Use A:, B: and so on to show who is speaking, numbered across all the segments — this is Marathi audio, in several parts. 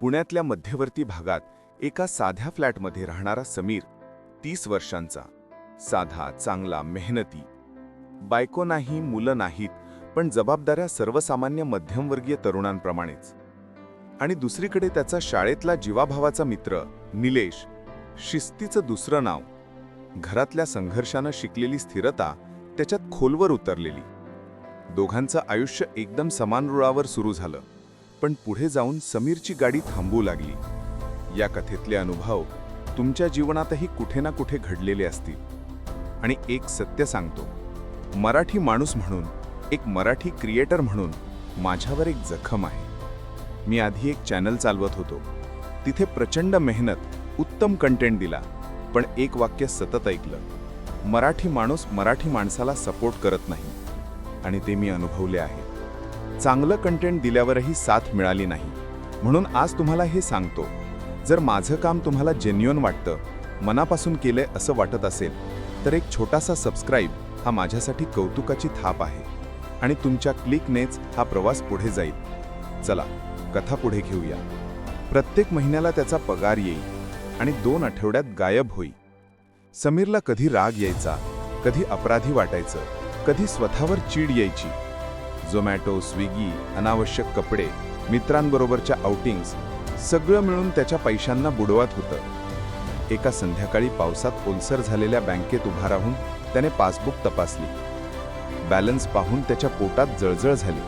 A: पुण्यातल्या मध्यवर्ती भागात एका साध्या फ्लॅटमध्ये राहणारा समीर तीस वर्षांचा. साधा चांगला मेहनती. बायको नाही मुलं नाहीत पण जबाबदाऱ्या सर्वसामान्य मध्यमवर्गीय तरुणांप्रमाणेच. आणि दुसरीकडे त्याचा शाळेतला जीवाभावाचा मित्र निलेश शिस्तीचं दुसरं नाव. घरातल्या संघर्षानं शिकलेली स्थिरता त्याच्यात खोलवर उतरलेली. दोघांचं आयुष्य एकदम समान रुळावर सुरू झालं. पण पुढे जाऊन समीरची गाडी थांबू लागली. या कथेतले अनुभव तुमच्या जीवनातही कुठे ना कुठे घडलेले असतील. आणि एक सत्य सांगतो. मराठी माणूस म्हणून एक मराठी क्रिएटर म्हणून माझ्यावर एक जखम आहे. मी आधी एक चॅनल चालवत होतो. तिथे प्रचंड मेहनत उत्तम कंटेंट दिला. पण एक वाक्य सतत ऐकलं. मराठी माणूस मराठी माणसाला सपोर्ट करत नाही. आणि ते मी अनुभवले आहे चांगलं कंटेंट दिल्यावरही साथ मिळाली नाही. म्हणून आज तुम्हाला हे सांगतो. जर माझं काम तुम्हाला जेन्युअन वाटतं मनापासून केलंय असं वाटत असेल तर एक छोटासा सबस्क्राईब हा माझ्यासाठी कौतुकाची थाप आहे आणि तुमच्या क्लिकनेच हा प्रवास पुढे जाईल. चला कथा पुढे घेऊया. प्रत्येक महिन्याला त्याचा पगार येईल आणि दोन आठवड्यात गायब होई समीरला कधी राग यायचा कधी अपराधी वाटायचं कधी स्वतःवर चीड यायची झोमॅटो स्विगी अनावश्यक कपडे मित्रांबरोबरच्या आउटिंग्स सगळं मिळून त्याच्या पैशांना बुडवत होतं. एका संध्याकाळी पावसात ओलसर झालेल्या बँकेत उभा राहून त्याने पासबुक तपासली. बॅलन्स पाहून त्याच्या पोटात जळजळ झाली.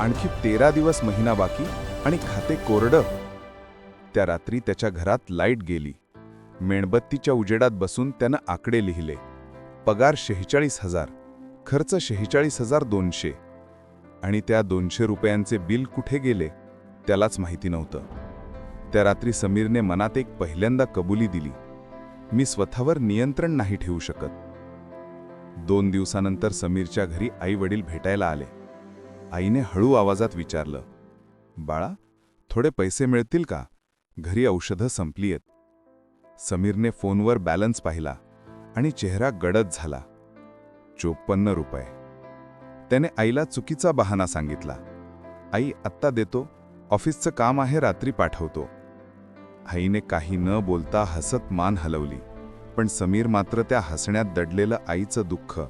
A: आणखी तेरा दिवस महिना बाकी आणि खाते कोरडं. त्या रात्री त्याच्या घरात लाइट गेली. मेणबत्तीच्या उजेडात बसून त्यानं आकडे लिहिले. पगार शेहेचाळीस हजार. खर्च शेहेचाळीस हजार दोनशे. आणि त्या दोनशे रुपयांचे बिल कुठे गेले त्यालाच माहिती नव्हतं. त्या रात्री समीरने मनात एक पहिल्यांदा कबुली दिली. मी स्वतःवर नियंत्रण नाही ठेवू शकत. दोन दिवसानंतर समीरच्या घरी आई वडील भेटायला आले. आईने हळू आवाजात विचारलं बाळा थोडे पैसे मिळतील का? घरी औषधं संपली आहेत. समीरने फोनवर बॅलन्स पाहिला आणि चेहरा गडद झाला. चोपन्न रुपये. त्याने आईला चुकीचा बहाणा सांगितला. आई आत्ता देतो. ऑफिसचं काम आहे रात्री पाठवतो. आईने काही न बोलता हसत मान हलवली. पण समीर मात्र त्या हसण्यात दडलेलं आईचं दुःख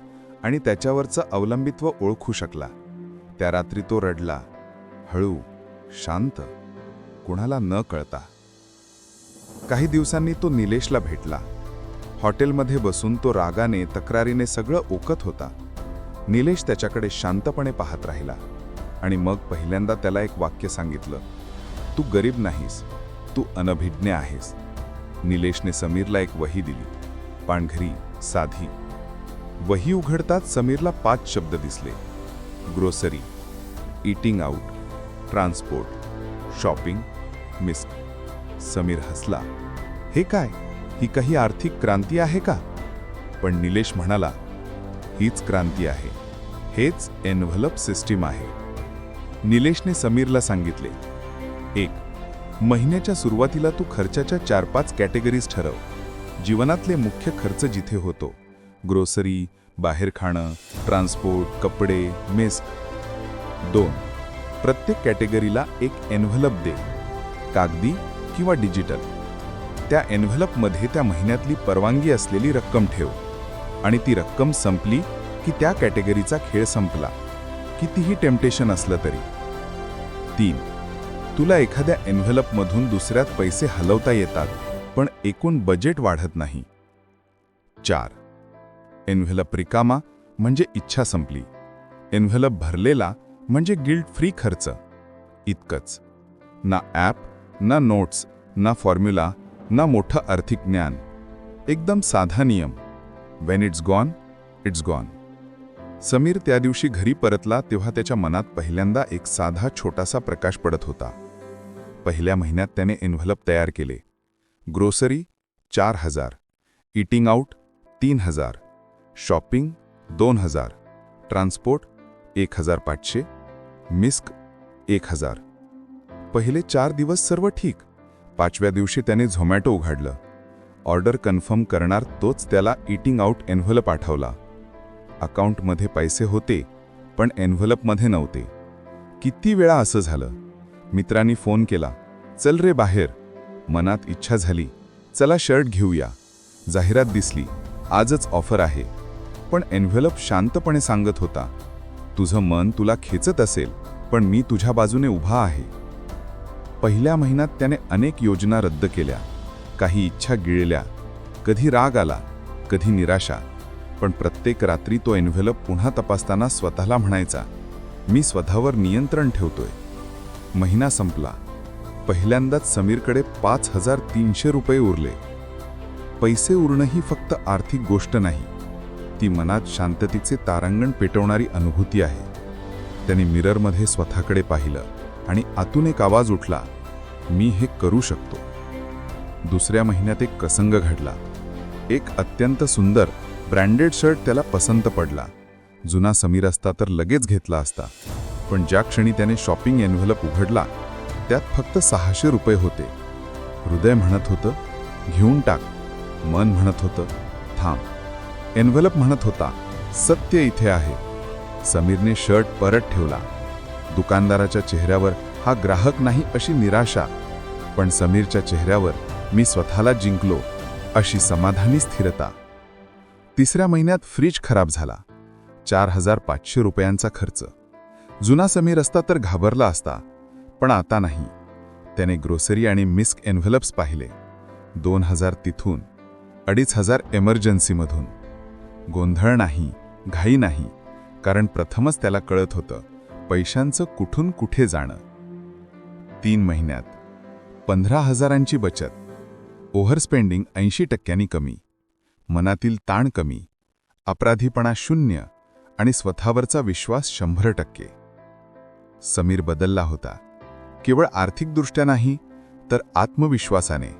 A: आणि त्याच्यावरचं अवलंबित्व ओळखू शकला. त्या रात्री तो रडला. हळू शांत. कुणाला न कळता. काही दिवसांनी तो निलेशला भेटला. हॉटेलमध्ये बसून तो रागाने तक्रारीने सगळं ओकत होता. निलेश त्याच्याकडे शांतपणे पाहत राहिला आणि मग पहिल्यांदा त्याला एक वाक्य सांगितलं. तू गरीब नाहीस तू अनभिज्ञ आहेस. निलेशने समीरला एक वही दिली. पांढरी साधी. वही उघडताच समीरला पाच शब्द दिसले. Grocery eating out transport shopping misc. Sameer हसला. हे काय? ही काही आर्थिक क्रांती आहे का? पण निलेश म्हणाला हीच क्रांती आहे. हेच एनव्हलप सिस्टीम आहे. निलेशने समीरला सांगितले एक महिन्याच्या सुरुवातीला तू खर्चाच्या चार पाच कॅटेगरीज ठरव. जीवनातले मुख्य खर्च जिथे होतो ग्रोसरी बाहेर खाणं ट्रान्सपोर्ट कपडे मेस्क. दोन प्रत्येक कॅटेगरीला एक एनव्हलप दे कागदी किंवा डिजिटल. त्या एनव्हलपमध्ये त्या महिन्यातली परवानगी असलेली रक्कम ठेव. आणि ती रक्कम संपली की त्या कॅटेगरीचा खेळ संपला. कितीही टेम्पटेशन असलं तरी. तीन तुला एखाद्या एन्व्हलपमधून दुसऱ्यात पैसे हलवता येतात पण एकूण बजेट वाढत नाही. चार एन्व्हलप रिकामा म्हणजे इच्छा संपली. एन्व्हलप भरलेला म्हणजे गिल्ट फ्री खर्च. इतकंच. ना ॲप ना नोट्स ना फॉर्म्युला ना मोठं आर्थिक ज्ञान. एकदम साधा नियम. When it's gone it's gone Sameer त्या दिवशी घरी परतला तेव्हा त्याच्या मनात पहिल्यांदा एक साधा छोटासा प्रकाश पडत होता. पहिल्या महिन्यात त्याने एन्व्हलप तयार केले. ग्रोसरी चार हजार. इटिंग आउट तीन हजार. शॉपिंग दोन हजार. ट्रान्सपोर्ट एक हजार पाचशे. मिस्क एक हजार. पहिले चार दिवस सर्व ठीक. पाचव्या दिवशी त्याने झोमॅटो उघडलं. ऑर्डर कन्फर्म करणार तोच त्याला इटिंग आउट एन्व्हलप पाठवला. अकाउंटमध्ये पैसे होते पण एन्व्हलपमध्ये नव्हते. किती वेळा असं झालं? मित्रांनी फोन केला चल रे बाहेर. मनात इच्छा झाली चला शर्ट घेऊया. जाहिरात दिसली आजच ऑफर आहे. पण एन्व्हलप शांतपणे सांगत होता तुझं मन तुला खेचत असेल पण मी तुझ्या बाजूने उभा आहे. पहिल्या महिन्यात त्याने अनेक योजना रद्द केल्या. काही इच्छा गिळल्या. कधी राग आला कधी निराशा. पण प्रत्येक रात्री तो एन्व्हलप पुन्हा तपासताना स्वतःला म्हणायचा मी स्वतःवर नियंत्रण ठेवतोय. महिना संपला. पहिल्यांदाच समीरकडे पाच हजार तीनशे रुपये उरले. पैसे उरणं ही फक्त आर्थिक गोष्ट नाही. ती मनात शांततेचे तारांगण पेटवणारी अनुभूती आहे. त्याने मिररमध्ये स्वतःकडे पाहिलं आणि आतून एक आवाज उठला मी हे करू शकतो. दुसऱ्या महिन्यात एक प्रसंग घडला. एक अत्यंत सुंदर ब्रँडेड शर्ट त्याला पसंत पडला. जुना समीर असता तर लगेच घेतला असता. पण ज्या क्षणी त्याने शॉपिंग एन्व्हलप उघडला त्यात फक्त सहाशे रुपये होते. हृदय म्हणत होतं घेऊन टाक. मन म्हणत होतं थांब. एन्व्हलप म्हणत होता सत्य इथे आहे. समीरने शर्ट परत ठेवला. दुकानदाराच्या चेहऱ्यावर हा ग्राहक नाही अशी निराशा पण समीरच्या चेहऱ्यावर मी स्वतःला जिंकलो अशी समाधानी स्थिरता. तिसऱ्या महिन्यात फ्रीज खराब झाला. चार हजार पाचशे रुपयांचा खर्च. जुना समीर असता तर घाबरला असता पण आता नाही. त्याने ग्रोसरी आणि मिस्क एन्व्हलप्स पाहिले. दोन हजार तिथून अडीच हजार एमर्जन्सीमधून. गोंधळ नाही घाई नाही कारण प्रथमच त्याला कळत होतं पैशांचं कुठून कुठे जाणं. तीन महिन्यात पंधरा हजारांची बचत. ओव्हरस्पेंडिंग ऐंशी टक्क्यांनी कमी मनातील ताण कमी अपराधीपणा शून्य आणि स्वतःवरचा विश्वास शंभर टक्के. समीर बदलला होता. केवळ आर्थिकदृष्ट्या नाही तर आत्मविश्वासाने.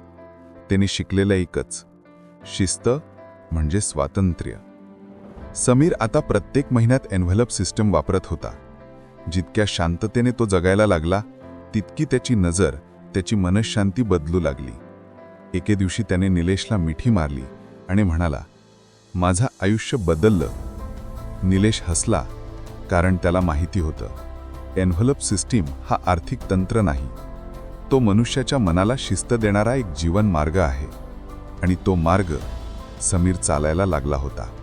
A: त्याने शिकलेलं एकच शिस्त म्हणजे स्वातंत्र्य. समीर आता प्रत्येक महिन्यात एन्व्हलप सिस्टम वापरत होता. जितक्या शांततेने तो जगायला लागला तितकी त्याची नजर त्याची मनशांती बदलू लागली. एके दिवशी त्याने निलेशला मिठी मारली आणि म्हणाला माझं आयुष्य बदललं. निलेश हसला कारण त्याला माहिती होतं एन्व्हलप सिस्टीम हा आर्थिक तंत्र नाही. तो मनुष्याच्या मनाला शिस्त देणारा एक जीवन मार्ग आहे आणि तो मार्ग समीर चालायला लागला होता.